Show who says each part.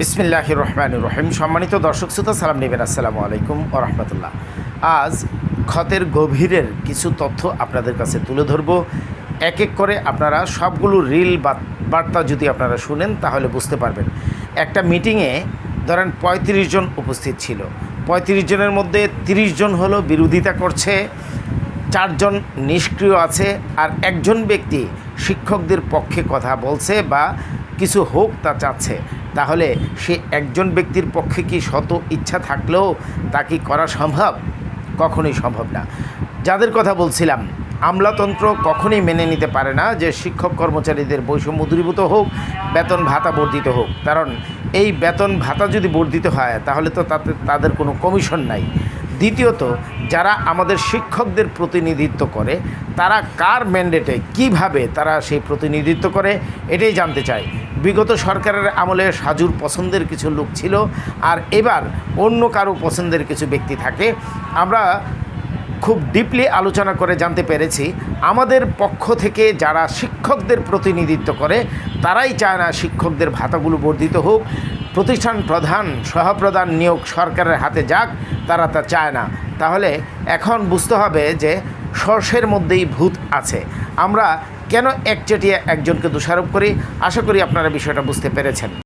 Speaker 1: বিসমিল্লাহ রহমান রহিম সম্মানিত দর্শক শ্রোতা, সালাম নেবেন। আসসালামু আলাইকুম রহমতুল্লাহ। আজ ক্ষতের গভীরের কিছু তথ্য আপনাদের কাছে তুলে ধরব। এক এক করে আপনারা সবগুলো রিল বার্তা যদি আপনারা শুনেন, তাহলে বুঝতে পারবেন। একটা মিটিংয়ে ধরেন পঁয়ত্রিশ জন উপস্থিত ছিল। পঁয়ত্রিশ জনের মধ্যে ৩০ জন হলো বিরোধিতা করছে চারজন নিষ্ক্রিয় আছে, আর একজন ব্যক্তি শিক্ষকদের পক্ষে কথা বলছে বা কিছু হোক তা চাচ্ছে। তাহলে সে একজন ব্যক্তির পক্ষে কি শত ইচ্ছা থাকলেও তা কি করা সম্ভব? কখনোই সম্ভব না। যাদের কথা বলছিলাম, আমলাতন্ত্র কখনই মেনে নিতে পারে না যে শিক্ষক কর্মচারীদের বৈষম্য দূরীভূত হোক, বেতন ভাতা বর্ধিত হোক। কারণ এই বেতন ভাতা যদি বর্ধিত হয়, তাহলে তো তাতে তাদের কোনো কমিশন নাই। দ্বিতীয়ত, যারা আমাদের শিক্ষকদের প্রতিনিধিত্ব করে, তারা কার ম্যান্ডেটে কীভাবে তারা সেই প্রতিনিধিত্ব করে, এটাই জানতে চাই। বিগত সরকারের আমলে সাজুর পছন্দের কিছু লোক ছিল, আর এবার অন্য কারও পছন্দের কিছু ব্যক্তি থাকে। আমরা খুব ডিপলি আলোচনা করে জানতে পেরেছি, আমাদের পক্ষ থেকে যারা শিক্ষকদের প্রতিনিধিত্ব করে, তারাই চায় না শিক্ষকদের ভাতাগুলো বর্ধিত হোক। প্রতিষ্ঠান প্রধান, সহপ্রধান নিয়োগ সরকারের হাতে যাক, তারা তা চায় না। তাহলে এখন বুঝতে হবে যে সর্ষের মধ্যেই ভূত আছে। আমরা কেন একচেটিয়া একজনকে দোষারোপ করি? আশা করি আপনারা বিষয়টা বুঝতে পেরেছেন।